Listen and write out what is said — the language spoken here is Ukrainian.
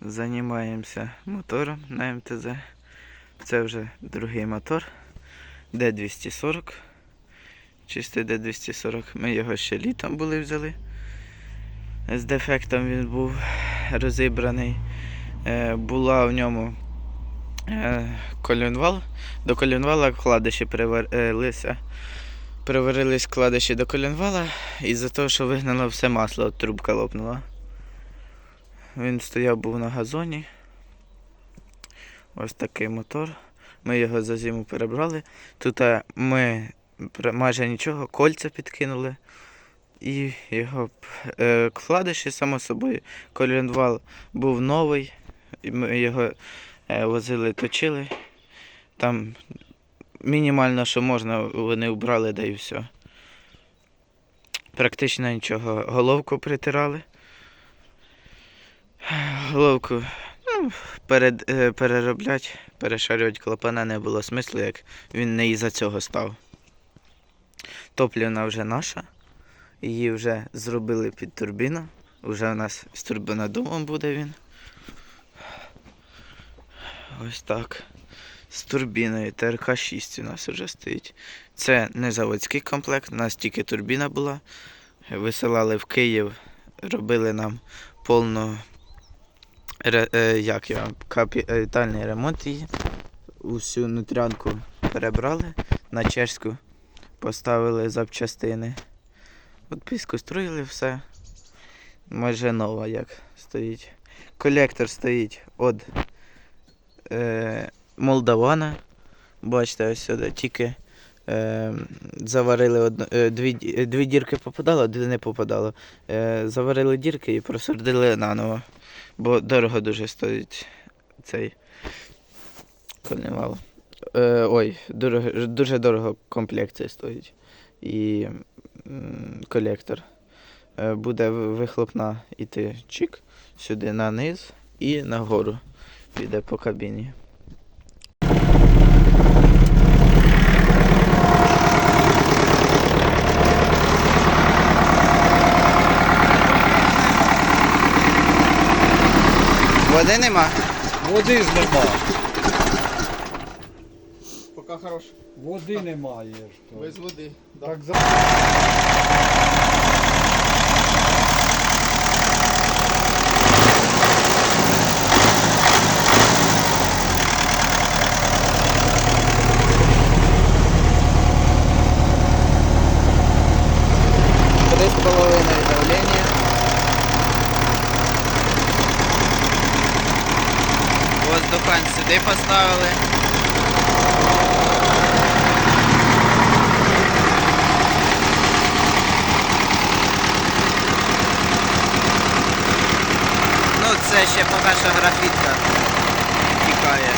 Займаємося мотором на МТЗ. Це вже другий мотор. Д240. Чистий Д240. Ми його ще літом були взяли. З дефектом він був розібраний. Е, була в ньому е, колінвал. До колінвала вкладиші приварилися. Приварились вкладиші до колінвала із-за того, що вигнало все масло, трубка лопнула. Він стояв був на газоні. Ось такий мотор. Ми його за зиму перебрали. Тут е, ми майже нічого, кольця підкинули. І його е, вкладиші, само собою, колінвал був новий. І ми його е, возили, точили. Там мінімально, що можна, вони вбрали, да і все. Практично нічого. Головку притирали. Головку ну, перед, е, перероблять, перешарювати клапана не було смислу, як він не із-за цього став. Топлівна вже наша. Її вже зробили під турбіну. Уже у нас з турбинодумом буде він. Ось так. З турбіною ТРК-6 у нас вже стоїть. Це не заводський комплект, у нас тільки турбіна була. Висилали в Київ, робили нам повну ре, е, як його, капітальний ремонт її. Усю нутрянку перебрали на чешську, поставили запчастини. От піскоструїли все. Майже нова як стоїть. Колектор стоїть від е, Молдавана. Бачите, ось сюди тільки е, заварили одну, е, дві, е, дві дірки попадало, дві не попадало. Е, заварили дірки і просвердили наново. Бо дорого дуже стоїть цей карнавал. Е, ой, дорого, дуже дорого комплекція стоїть. І м, колектор. Е, буде вихлопна іти чик сюди на низ і нагору піде по кабіні. Води нема. Води ж нема. Пока хорош. Води немає. то. Без води. Так за... Три з половиною давлення. докань сюди поставили. Ну це ще поки що графітка тікає.